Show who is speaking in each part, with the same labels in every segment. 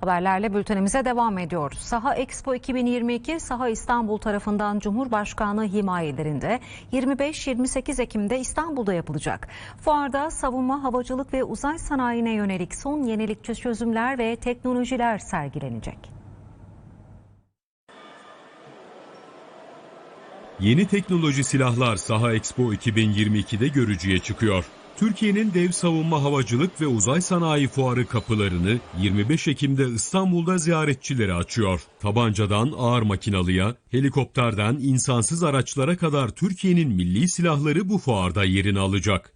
Speaker 1: Haberlerle bültenimize devam ediyoruz. Saha Expo 2022 Saha İstanbul tarafından Cumhurbaşkanı himayelerinde 25-28 Ekim'de İstanbul'da yapılacak. Fuarda savunma, havacılık ve uzay sanayine yönelik son yenilikçi çözümler ve teknolojiler sergilenecek.
Speaker 2: Yeni teknoloji silahlar Saha Expo 2022'de görücüye çıkıyor. Türkiye'nin dev savunma havacılık ve uzay sanayi fuarı kapılarını 25 Ekim'de İstanbul'da ziyaretçilere açıyor. Tabancadan ağır makinalıya, helikopterden insansız araçlara kadar Türkiye'nin milli silahları bu fuarda yerini alacak.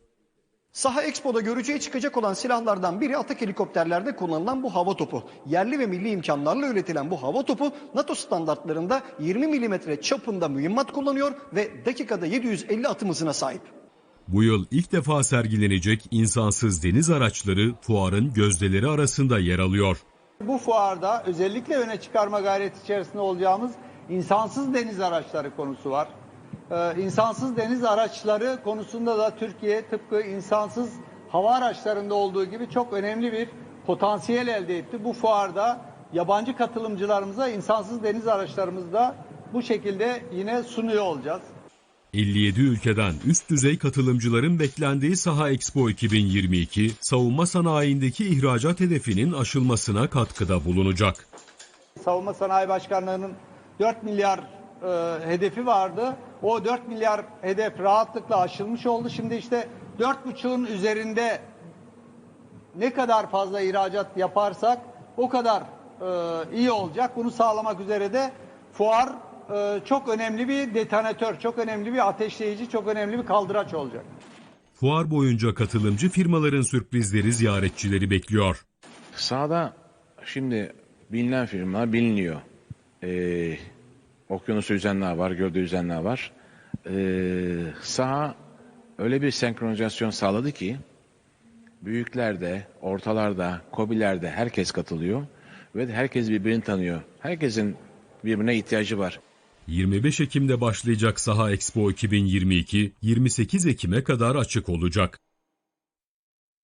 Speaker 3: Saha Expo'da görücüye çıkacak olan silahlardan biri atak helikopterlerde kullanılan bu hava topu. Yerli ve milli imkanlarla üretilen bu hava topu NATO standartlarında 20 milimetre çapında mühimmat kullanıyor ve dakikada 750 atım hızına sahip.
Speaker 2: Bu yıl ilk defa sergilenecek insansız deniz araçları fuarın gözdeleri arasında yer alıyor.
Speaker 4: Bu fuarda özellikle öne çıkarma gayreti içerisinde olacağımız insansız deniz araçları konusu var. Ee, insansız deniz araçları konusunda da Türkiye tıpkı insansız hava araçlarında olduğu gibi çok önemli bir potansiyel elde etti. Bu fuarda yabancı katılımcılarımıza insansız deniz araçlarımızı da bu şekilde yine sunuyor olacağız.
Speaker 2: 57 ülkeden üst düzey katılımcıların beklendiği Saha Expo 2022, savunma sanayindeki ihracat hedefinin aşılmasına katkıda bulunacak.
Speaker 4: Savunma Sanayi Başkanlığı'nın 4 milyar e, hedefi vardı. O 4 milyar hedef rahatlıkla aşılmış oldu. Şimdi işte 4,5'un üzerinde ne kadar fazla ihracat yaparsak o kadar e, iyi olacak. Bunu sağlamak üzere de fuar e, çok önemli bir detonatör, çok önemli bir ateşleyici, çok önemli bir kaldıraç olacak.
Speaker 2: Fuar boyunca katılımcı firmaların sürprizleri ziyaretçileri bekliyor.
Speaker 5: Sahada şimdi bilinen firma biliniyor. Ee, okyanusu yüzenler var, gölde yüzenler var. Ee, saha öyle bir senkronizasyon sağladı ki büyüklerde, ortalarda, kobilerde herkes katılıyor ve herkes birbirini tanıyor. Herkesin birbirine ihtiyacı var.
Speaker 2: 25 Ekim'de başlayacak Saha Expo 2022, 28 Ekim'e kadar açık olacak.